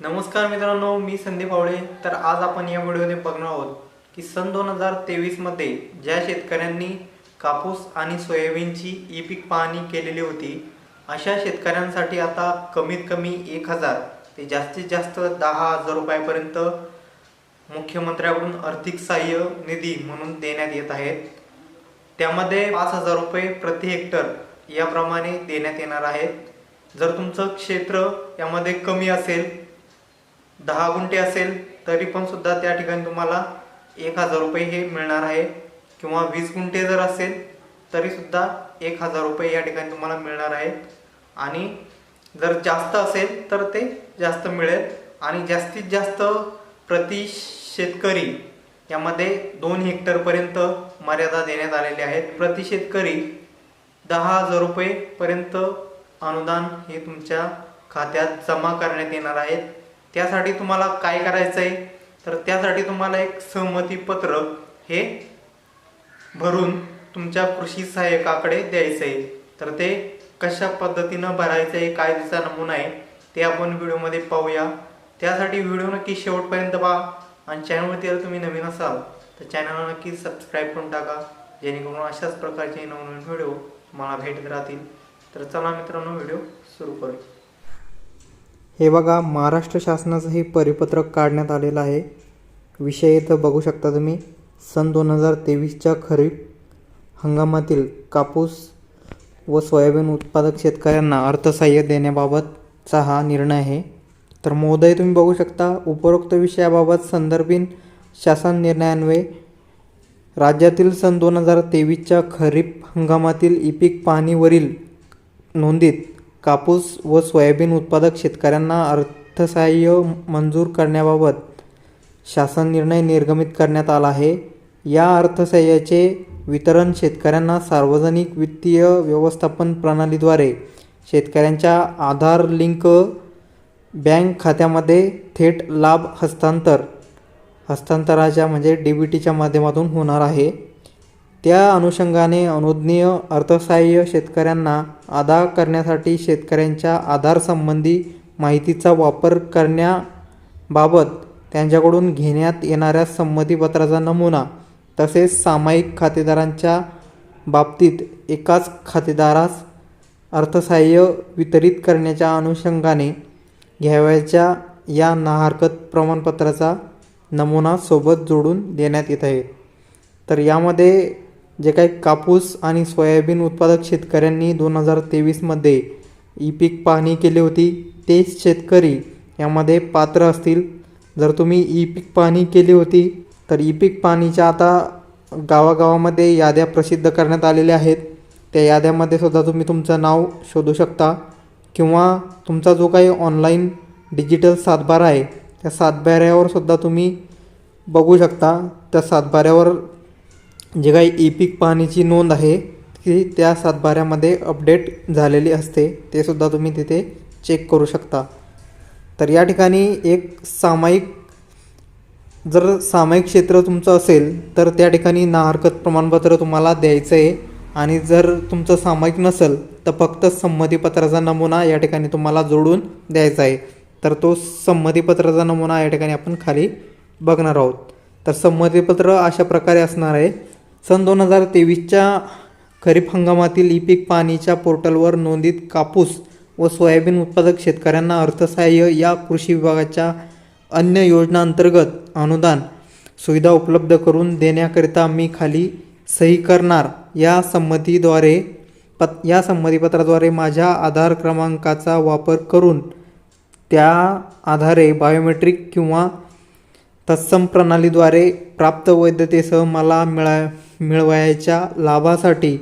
नमस्कार मित्रांनो मी संदीप आवळे. तर आज आपण या व्हिडिओमध्ये बघणार आहोत की सन दोन हजार तेवीसमध्ये ज्या शेतकऱ्यांनी कापूस आणि सोयाबीनची ई पीक पाहणी केलेली होती अशा शेतकऱ्यांसाठी आता कमीत कमी एक हजार ते जास्तीत जास्त दहा हजार रुपयापर्यंत मुख्यमंत्र्याकडून आर्थिक सहाय्य निधी म्हणून देण्यात येत आहेत. त्यामध्ये पाच हजार रुपये प्रति हेक्टर याप्रमाणे देण्यात येणार आहेत. जर तुमचं क्षेत्र यामध्ये कमी असेल दहा गुंठे असेल तरी पण सुद्धा त्या ठिकाणी तुम्हाला एक हजार रुपये हे मिळणार आहे. किंवा वीस गुंठे जर असेल तरी सुद्धा एक हजार रुपये या ठिकाणी तुम्हाला मिळणार आहे. आणि जर जास्त असेल तर ते जास्त मिळेल. आणि जास्तीत जास्त प्रति शेतकरी यामध्ये दोन हेक्टरपर्यंत मर्यादा देण्यात आलेली आहेत. प्रति शेतकरी दहा हजार रुपयेपर्यंत अनुदान हे तुमच्या खात्यात जमा करण्यात येणार आहेत त्यासाठी तुम्हाला काय करायचं आहे तर त्यासाठी तुम्हाला एक सहमती पत्र हे भरून तुमच्या कृषी सहाय्यकाकडे द्यायचं आहे तर ते कशा पद्धतीनं भरायचं आहे काय त्याचा नमुना आहे ते आपण व्हिडिओमध्ये पाहूया. त्यासाठी व्हिडिओ नक्की शेवटपर्यंत पहा आणि चॅनलवरती जर तुम्ही नवीन असाल तर चॅनलला नक्की सबस्क्राईब करून टाका जेणेकरून अशाच प्रकारचे नवनवीन व्हिडिओ तुम्हाला भेटत राहतील. तर चला मित्रांनो व्हिडिओ सुरू करू हे बघा महाराष्ट्र शासनाचं हे परिपत्रक काढण्यात आलेलं आहे. विषय इथं बघू शकता तुम्ही. सन दोन हजार तेवीसच्या खरीप हंगामातील कापूस व सोयाबीन उत्पादक शेतकऱ्यांना अर्थसहाय्य देण्याबाबतचा हा निर्णय आहे. तर महोदय तुम्ही बघू शकता उपरोक्त विषयाबाबत संदर्भित शासन निर्णयान्वये राज्यातील सन दोन हजार तेवीसच्या खरीप हंगामातील ई पीक पाहणीवरील नोंदीत कापूस व सोयाबीन उत्पादक शेतकऱ्यांना अर्थसहाय्य मंजूर करण्याबाबत शासन निर्णय निर्गमित करण्यात आला आहे. या अर्थसहाय्याचे वितरण शेतकऱ्यांना सार्वजनिक वित्तीय व्यवस्थापन प्रणालीद्वारे शेतकऱ्यांच्या आधार लिंक बँक खात्यामध्ये थेट लाभ हस्तांतर हस्तांतराच्या म्हणजे डी बी टीच्या माध्यमातून होणार आहे. त्या अनुषंगाने अनुज्ञेय अर्थसहाय्य शेतकऱ्यांना अदा करण्यासाठी शेतकऱ्यांच्या आधारसंबंधी माहितीचा वापर करण्याबाबत त्यांच्याकडून घेण्यात येणाऱ्या संमतीपत्राचा नमुना तसेच सामायिक खातेदारांच्या बाबतीत एकाच खातेदारास अर्थसहाय्य वितरित करण्याच्या अनुषंगाने घ्यावयाच्या या नाहरकत प्रमाणपत्राचा नमुना सोबत जोडून देण्यात येत आहे. तर यामध्ये जे काही कापूस आणि सोयाबीन उत्पादक शेतकऱ्यांनी दोन हजार तेवीसमध्ये ई पीक पाहणी केली होती तेच शेतकरी यामध्ये पात्र असतील. जर तुम्ही ई पीक पाहणी केली होती तर ई पीक पाहणीच्या आता गावागावामध्ये याद्या प्रसिद्ध करण्यात आलेल्या आहेत. त्या याद्यामध्ये सुद्धा तुम्ही तुमचं नाव शोधू शकता किंवा तुमचा जो काही ऑनलाईन डिजिटल सातबारा आहे त्या सातबाऱ्यावर सुद्धा तुम्ही बघू शकता. त्या सातबाऱ्यावर जे काही ई पीक पाहणीची नोंद आहे ती त्या सातबाऱ्यामध्ये अपडेट झालेली असते. ते सुद्धा तुम्ही तिथे चेक करू शकता. तर या ठिकाणी एक सामायिक जर सामायिक क्षेत्र तुमचं असेल तर त्या ठिकाणी ना हरकत प्रमाणपत्र तुम्हाला द्यायचं आहे आणि जर तुमचं सामायिक नसेल तर फक्त संमतीपत्राचा नमुना या ठिकाणी तुम्हाला जोडून द्यायचा आहे. तर तो संमतीपत्राचा नमुना या ठिकाणी आपण खाली बघणार आहोत. तर संमतीपत्र अशा प्रकारे असणार आहे. सन दोन हजार तेवीसच्या खरीप हंगामातील ई पीक पाणीच्या पोर्टलवर नोंदीत कापूस व सोयाबीन उत्पादक शेतकऱ्यांना अर्थसहाय्य या कृषी विभागाच्या अन्य योजनांतर्गत अनुदान सुविधा उपलब्ध करून देण्याकरिता मी खाली सही करणार. या संमतीद्वारे पत या संमतीपत्राद्वारे माझ्या आधार क्रमांकाचा वापर करून त्या आधारे बायोमेट्रिक किंवा तत्सम प्रणालीद्वारे प्राप्त वैधतेसह मला मिळा मिळवायच्या लाभासाठी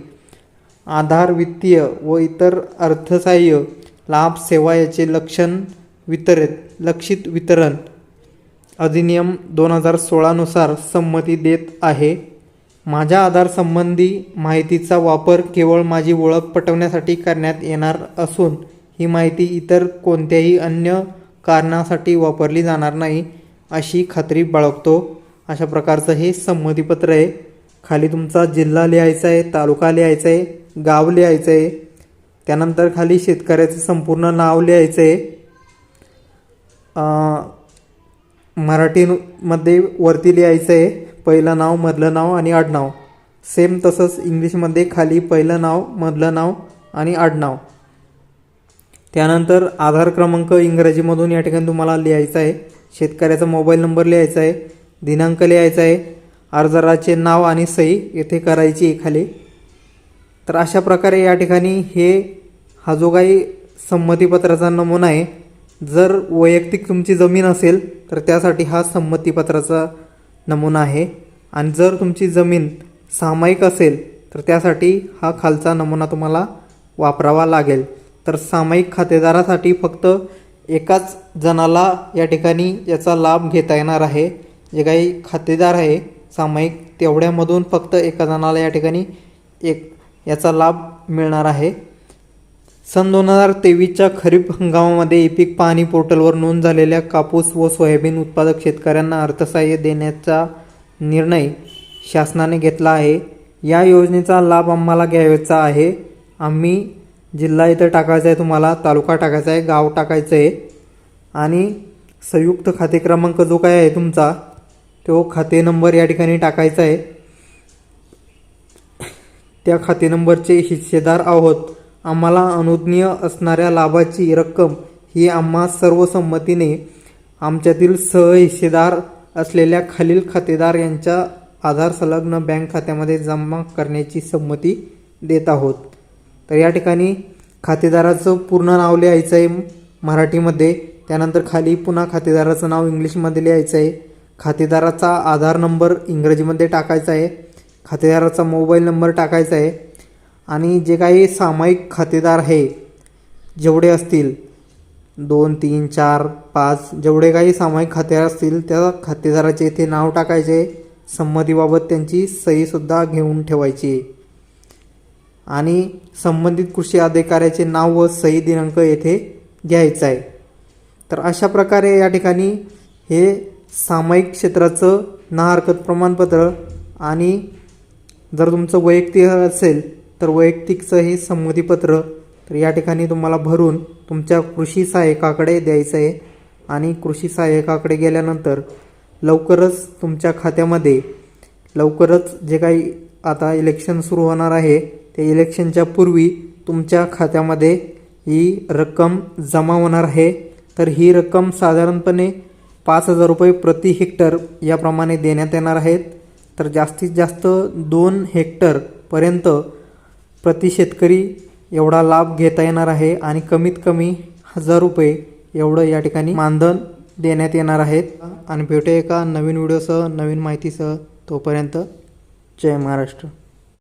आधार वित्तीय व इतर अर्थसहाय्य लाभ सेवा याचे लक्षण वितरित लक्षित वितरण अधिनियम दोन हजार सोळानुसार संमती देत आहे. माझ्या आधारसंबंधी माहितीचा वापर केवळ माझी ओळख पटवण्यासाठी करण्यात येणार असून ही माहिती इतर कोणत्याही अन्य कारणासाठी वापरली जाणार नाही अशी खात्री बाळगतो. अशा प्रकारचं हे संमतीपत्र आहे. खाली तुमचा जिल्हा लिहायचा आहे तालुका लिहायचा आहे गाव लिहायचं आहे. त्यानंतर खाली शेतकऱ्याचं संपूर्ण नाव लिहायचं आहे. मराठीमध्ये वरती लिहायचं आहे पहिलं नाव मधलं नाव आणि आडनाव. सेम तसंच इंग्लिशमध्ये खाली पहिलं नाव मधलं नाव आणि आडनाव. त्यानंतर आधार क्रमांक इंग्रजीमधून या ठिकाणी तुम्हाला लिहायचा आहे. शेतकऱ्याचा मोबाईल नंबर लिहायचा आहे. दिनांक लिहायचा आहे. अर्जदाराचे नाव आणि सही येथे करायची खाली तर अशा प्रकारे या ठिकाणी हे हा जो काही संमतीपत्राचा नमुना आहे जर वैयक्तिक तुमची जमीन असेल तर त्यासाठी हा संमतीपत्राचा नमुना आहे. आणि जर तुमची जमीन सामायिक असेल तर त्यासाठी हा खालचा नमुना तुम्हाला वापरावा लागेल. तर सामायिक खातेदारासाठी फक्त एकाच जणाला या ठिकाणी याचा लाभ घेता येणार आहे. जे काही खातेदार आहे सामायिक तेवढ्यामधून फक्त एका जणाला या ठिकाणी एक याचा लाभ मिळणार आहे. सन दोन हजार तेवीसच्या खरीप हंगामामध्ये इपिक पीक पाहणी पोर्टलवर नोंद झालेल्या कापूस व सोयाबीन उत्पादक शेतकऱ्यांना अर्थसहाय्य देण्याचा निर्णय शासनाने घेतला आहे. या योजनेचा लाभ आम्हाला घ्यायचा आहे. आम्ही जिल्हा इथं टाकायचा आहे तुम्हाला तालुका टाकायचा आहे गाव टाकायचं आहे. आणि संयुक्त खाते क्रमांक जो काय आहे तुमचा तो खाते नंबर या ठिकाणी टाकायचा आहे. त्या खाते नंबरचे हिस्सेदार आहोत. आम्हाला अनुज्ञेय असणाऱ्या लाभाची रक्कम ही आम्हा सर्व संमतीने आमच्यातील सहहिस्सेदार असलेल्या खालील खातेदार यांच्या आधार संलग्न बँक खात्यामध्ये जमा करण्याची संमती देत आहोत. तर या ठिकाणी खातेदाराचं पूर्ण नाव लिहायचं आहे मराठीमध्ये. त्यानंतर खाली पुन्हा खातेदाराचं नाव इंग्लिशमध्ये लिहायचं आहे. खातेदाराचा आधार नंबर इंग्रजीमध्ये टाकायचा आहे. खातेदाराचा मोबाईल नंबर टाकायचा आहे. आणि जे काही सामायिक खातेदार आहे जेवढे असतील दोन तीन चार पाच जेवढे काही सामायिक खातेदार असतील त्या खातेदाराचे इथे नाव टाकायचे. संमतीबाबत त्यांची सहीसुद्धा घेऊन ठेवायची. आणि संबंधित कृषी अधिकाऱ्याचे नाव व सही दिनांक येथे घ्यायचा आहे. तर अशा प्रकारे या ठिकाणी हे सामायिक क्षेत्राचं ना हरकत प्रमाणपत्र आणि जर तुमचं वैयक्तिक असेल तर वैयक्तिकचं हे संमतीपत्र तर या ठिकाणी तुम्हाला भरून तुमच्या कृषी सहाय्यकाकडे द्यायचं आहे. आणि कृषी सहाय्यकाकडे गेल्यानंतर लवकरच तुमच्या खात्यामध्ये लवकरच जे काही आता इलेक्शन सुरू होणार आहे ते इलेक्शनच्या पूर्वी तुमच्या खात्यामध्ये ही रक्कम जमा होणार आहे. तर ही रक्कम साधारणपणे पाच हजार रुपये प्रति हेक्टर याप्रमाणे देण्यात येणार आहेत. तर जास्तीत जास्त दोन हेक्टरपर्यंत प्रति शेतकरी एवढा लाभ घेता येणार आहे आणि कमीत कमी हजार रुपये एवढं या ठिकाणी मानधन देण्यात येणार आहेत. आणि भेटूया एका नवीन व्हिडिओसह नवीन माहितीसह. तोपर्यंत जय महाराष्ट्र.